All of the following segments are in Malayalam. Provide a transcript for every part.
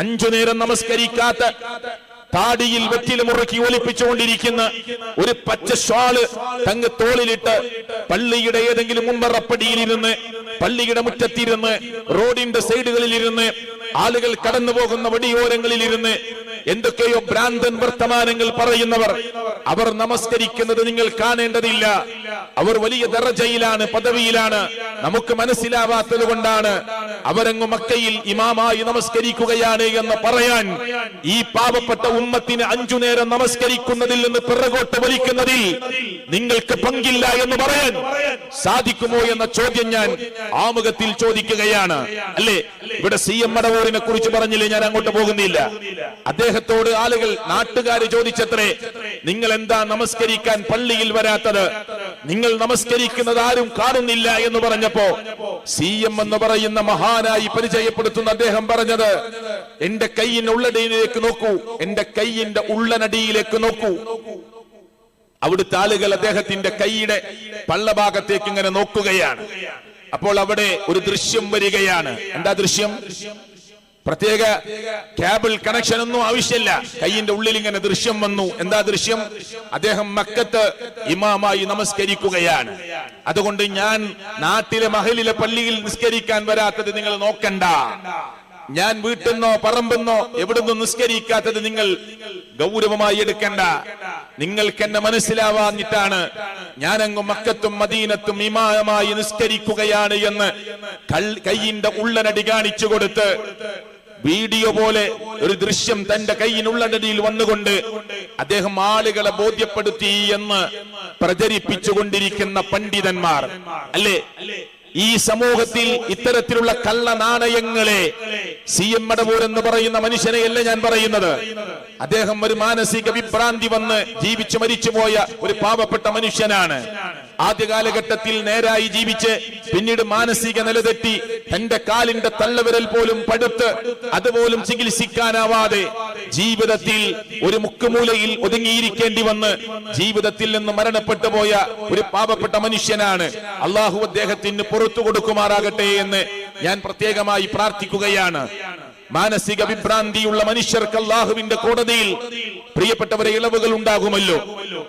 അഞ്ചു നേരം നമസ്കരിക്കാത്ത താടിയിൽ വെറ്റിൽ മുറുക്കി ഒലിപ്പിച്ചുകൊണ്ടിരിക്കുന്ന ഒരു പച്ച ഷാൾ തങ്ങ് തോളിലിട്ട് പള്ളിയുടെ ഏതെങ്കിലും മുമ്പറപ്പടിയിലിരുന്ന് പള്ളിയുടെ മുറ്റത്തിരുന്ന് റോഡിന്റെ സൈഡുകളിൽ ഇരുന്ന് ആളുകൾ കടന്നു പോകുന്ന വടിയോരങ്ങളിൽ ഇരുന്ന് എന്തൊക്കെയോ ഭ്രാന്തൻ വർത്തമാനങ്ങൾ പറയുന്നവർ. അവർ നമസ്കരിക്കുന്നത് നിങ്ങൾ കാണേണ്ടതില്ല. അവർ വലിയ ദറജയിലാണ് പദവിയിലാണ്. നമുക്ക് മനസ്സിലാവാത്തത് കൊണ്ടാണ് അവരങ്ങ് മക്കയിൽ ഇമാമായി നമസ്കരിക്കുകയാണ് എന്ന് പറയാൻ ഈ പാവപ്പെട്ട ഉമ്മത്തിന് അഞ്ചു നേരം നമസ്കരിക്കുന്നതിൽ നിന്ന് പിറകോട്ട് വലിക്കുന്നതിൽ നിങ്ങൾക്ക് പങ്കില്ല എന്ന് പറയാൻ സാധിക്കുമോ എന്ന ചോദ്യം ഞാൻ ആമുഖത്തിൽ ചോദിക്കുകയാണ്. അല്ലേ? ഇവിടെ സി എം മടവൂരിനെ കുറിച്ച് പറഞ്ഞില്ലേ? ഞാൻ അങ്ങോട്ട് പോകുന്നില്ല. അദ്ദേഹത്തോട് ആളുകൾ നാട്ടുകാർ ചോദിച്ചത്രേ നിങ്ങൾ എന്താ നമസ്കരിക്കാൻ പള്ളിയിൽ വരാത്തത്? നിങ്ങൾ നമസ്കരിക്കുന്നത് ആരും കാണുന്നില്ല എന്ന് പറഞ്ഞപ്പോ സി എം എന്ന് പറയുന്ന മഹാനായി പരിചയപ്പെടുത്തുന്ന അദ്ദേഹം പറഞ്ഞത് എന്റെ കൈയിന്റെ ഉള്ളടിയിലേക്ക് നോക്കൂ എന്റെ കൈയിന്റെ ഉള്ളനടിയിലേക്ക് നോക്കൂ. അവിടുത്തെ ആളുകൾ അദ്ദേഹത്തിന്റെ കൈയുടെ പള്ളഭാഗത്തേക്ക് ഇങ്ങനെ നോക്കുകയാണ്. അപ്പോൾ അവിടെ ഒരു ദൃശ്യം വരികയാണ്. എന്താ ദൃശ്യം? പ്രത്യേക കേബിൾ കണക്ഷൻ ഒന്നും ആവശ്യമില്ല. കയ്യിന്റെ ഉള്ളിൽ ഇങ്ങനെ ദൃശ്യം വന്നു. എന്താ ദൃശ്യം? അദ്ദേഹം മക്കത്ത് ഇമാമായി നമസ്കരിക്കുകയാണ്. അതുകൊണ്ട് ഞാൻ നാട്ടിലെ മഹലിലെ പള്ളിയിൽ നിസ്കരിക്കാൻ വരാത്തത് നിങ്ങൾ നോക്കണ്ട. ഞാൻ വീട്ടിൽ നിന്നോ പറമ്പെന്നോ എവിടുന്നോ നിസ്കരിക്കാത്തത് നിങ്ങൾ ഗൗരവമായി എടുക്കണ്ട. നിങ്ങൾക്ക് എന്നെ മനസ്സിലാവാഞ്ഞിട്ടാണ് ഞാനങ്ങ് മക്കത്തും മദീനത്തും ഇമാമായി നിസ്കരിക്കുകയാണ് എന്ന് കൈയിന്റെ ഉള്ളനടി കാണിച്ചു കൊടുത്ത് വീഡിയോ പോലെ ഒരു ദൃശ്യം തന്റെ കൈയിനുള്ളടിയിൽ വന്നുകൊണ്ട് അദ്ദേഹം ആളുകളെ ബോധ്യപ്പെടുത്തി എന്ന് പ്രചരിപ്പിച്ചുകൊണ്ടിരിക്കുന്ന പണ്ഡിതന്മാർ. അല്ലേ? ഈ സമൂഹത്തിൽ ഇത്തരത്തിലുള്ള കള്ള നാണയങ്ങളെ സി എം മടവൂർ എന്ന് പറയുന്ന മനുഷ്യനെയല്ല ഞാൻ പറയുന്നത്. അദ്ദേഹം ഒരു മാനസിക വിഭ്രാന്തി വന്ന് ജീവിച്ചു മരിച്ചുപോയ ഒരു പാവപ്പെട്ട മനുഷ്യനാണ്. ആദ്യ കാലഘട്ടത്തിൽ നേരായി ജീവിച്ച് പിന്നീട് മാനസിക നില തെറ്റി തന്റെ കാലിന്റെ തള്ളവിരൽ പോലും പടുത്ത് അതുപോലും ചികിത്സിക്കാനാവാതെ ജീവിതത്തിൽ ഒരു മുക്കുമൂലയിൽ ഒതുങ്ങിയിരിക്കേണ്ടി വന്ന് ജീവിതത്തിൽ നിന്ന് മരണപ്പെട്ടു പോയ ഒരു പാപപ്പെട്ട മനുഷ്യനാണ്. അള്ളാഹു അദ്ദേഹത്തിന് പുറത്തു കൊടുക്കുമാറാകട്ടെ എന്ന് ഞാൻ പ്രത്യേകമായി പ്രാർത്ഥിക്കുകയാണ്. മാനസിക വിഭ്രാന്തിയുള്ള മനുഷ്യർക്ക് അള്ളാഹുവിന്റെ കോടതിയിൽ പ്രിയപ്പെട്ടവരെ ഇളവുകൾ ഉണ്ടാകുമല്ലോ.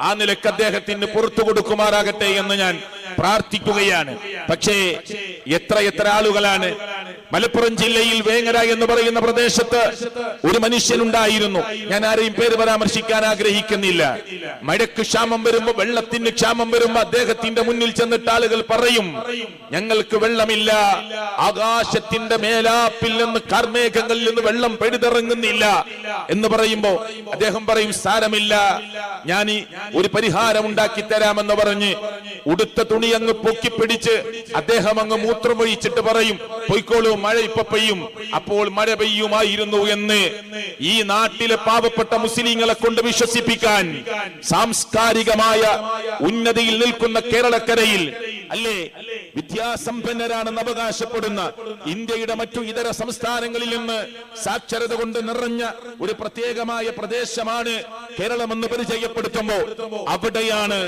ആ നിലയ്ക്ക് അദ്ദേഹത്തിന് പുറത്തു കൊടുക്കുമാറാകട്ടെ എന്ന് ഞാൻ പ്രാർത്ഥിക്കുകയാണ്. പക്ഷേ എത്ര എത്ര ആളുകളാണ് മലപ്പുറം ജില്ലയിൽ വേങ്ങര എന്ന് പറയുന്ന പ്രദേശത്ത് ഒരു മനുഷ്യനുണ്ടായിരുന്നു. ഞാൻ ആരെയും പേര് പരാമർശിക്കാൻ ആഗ്രഹിക്കുന്നില്ല. മഴക്ക് ക്ഷാമം വരുമ്പോ വെള്ളത്തിന് ക്ഷാമം വരുമ്പോ അദ്ദേഹത്തിന്റെ മുന്നിൽ ചെന്നിട്ട് ആളുകൾ പറയും ഞങ്ങൾക്ക് വെള്ളമില്ല. ആകാശത്തിന്റെ മേലാപ്പിൽ നിന്ന് കർമേഘങ്ങളിൽ നിന്ന് വെള്ളം പെടുതിറങ്ങുന്നില്ല. എന്ന് പറയുമ്പോ അദ്ദേഹം പറയും സാരമില്ല. ഞാൻ ഒരു പരിഹാരം ഉണ്ടാക്കി തരാമെന്ന് പറഞ്ഞ് ഉടുത്ത തുണി അങ്ങ് പൊക്കിപ്പിടിച്ച് അദ്ദേഹം അങ്ങ് മൂത്രമൊഴിച്ചിട്ട് പറയും പൊയ്ക്കോളൂ മഴ ഇപ്പൊ പെയ്യും. അപ്പോൾ മഴ പെയ്യുമായിരുന്നു എന്ന്. ഈ നാട്ടിലെ പാവപ്പെട്ട മുസ്ലിങ്ങളെ കൊണ്ട് വിശ്വസിപ്പിക്കാൻ സാംസ്കാരികമായ ഉന്നതിയിൽ നിൽക്കുന്ന കേരളക്കരയിൽ അല്ലേ വിദ്യാസമ്പന്നരാണെന്ന് അവകാശപ്പെടുന്ന ഇന്ത്യയുടെ മറ്റു ഇതര സംസ്ഥാനങ്ങളിൽ നിന്ന് സാക്ഷരത കൊണ്ട് നിറഞ്ഞ ഒരു പ്രത്യേകമായ പ്രദേശമാണ് കേരളമെന്ന് പരിചയപ്പെടുത്തുമ്പോ അവിടെയാണ്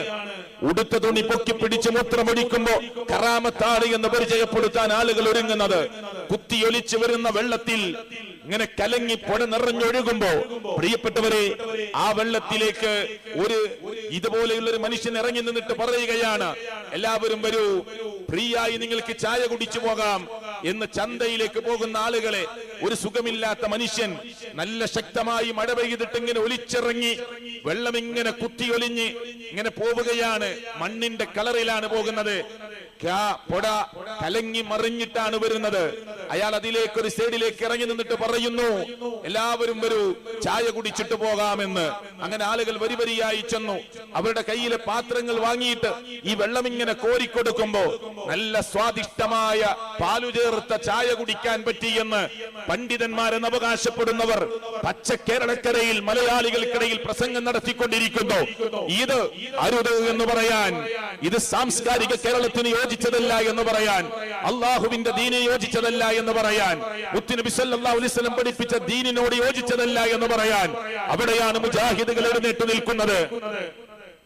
ഉടുത്ത തുണി പൊക്കി പിടിച്ച് മൂത്രമൊഴിക്കുമ്പോ കറാമത്താളി എന്ന് പരിചയപ്പെടുത്താൻ ആളുകൾ ഒരുങ്ങുന്നത്. കുത്തിയൊലിച്ചു വരുന്ന വെള്ളത്തിൽ ഇങ്ങനെ കലങ്ങി പുഴ നിറഞ്ഞൊഴുകുമ്പോ പ്രിയപ്പെട്ടവരെ ആ വെള്ളത്തിലേക്ക് ഒരു ഇതുപോലെയുള്ള ഒരു മനുഷ്യൻ ഇറങ്ങി നിന്നിട്ട് പറയുകയാണ് എല്ലാവരും വരൂ ഫ്രീ ആയി നിങ്ങൾക്ക് ചായ കുടിച്ചു പോകാം എന്ന് ചന്തയിലേക്ക് പോകുന്ന ആളുകളെ ഒരു സുഖമില്ലാത്ത മനുഷ്യൻ നല്ല ശക്തമായി മഴ പെയ്തിട്ട് ഇങ്ങനെ ഒലിച്ചിറങ്ങി വെള്ളം ഇങ്ങനെ കുത്തി ഒലിഞ്ഞ് ഇങ്ങനെ പോവുകയാണ്. മണ്ണിന്റെ കളറിലാണ് പോകുന്നത്. പൊട കലങ്ങി മറിഞ്ഞിട്ടാണ് വരുന്നത്. അയാൾ അതിലേക്ക് ഒരു സൈഡിലേക്ക് ഇറങ്ങി നിന്നിട്ട് പറയുന്നു എല്ലാവരും വരൂ ചായ കുടിച്ചിട്ട് പോകാമെന്ന്. അങ്ങനെ ആളുകൾ വരി വരിയായി ചെന്നു. അവരുടെ കയ്യിലെ പാത്രങ്ങൾ വാങ്ങിയിട്ട് ഈ വെള്ളം ഇങ്ങനെ കോരിക്കൊടുക്കുമ്പോ നല്ല സ്വാദിഷ്ടമായ പാലു ചേർത്ത ചായ കുടിക്കാൻ പറ്റിയെന്ന് പണ്ഡിതന്മാരെന്ന് അവകാശപ്പെടുന്നവർ പച്ച കേരളക്കരയിൽ മലയാളികൾക്കിടയിൽ പ്രസംഗം നടത്തിക്കൊണ്ടിരിക്കുന്നു. ഇത് അരുത് എന്ന് പറയാൻ ഇത് സാംസ്കാരിക കേരളത്തിന് യോജിച്ചതല്ല എന്ന് പറയാൻ അള്ളാഹുവിന്റെ ദീനെ യോജിച്ചതല്ല എന്ന് പറയാൻ മുത്തുനബി സല്ലല്ലാഹു അലൈഹി വസല്ലം പഠിപ്പിച്ച ദീനിനോട് യോജിച്ചതല്ല എന്ന് പറയാൻ അവിടെയാണ് മുജാഹിദുകൾ എഴുന്നേറ്റ് നിൽക്കുന്നത്.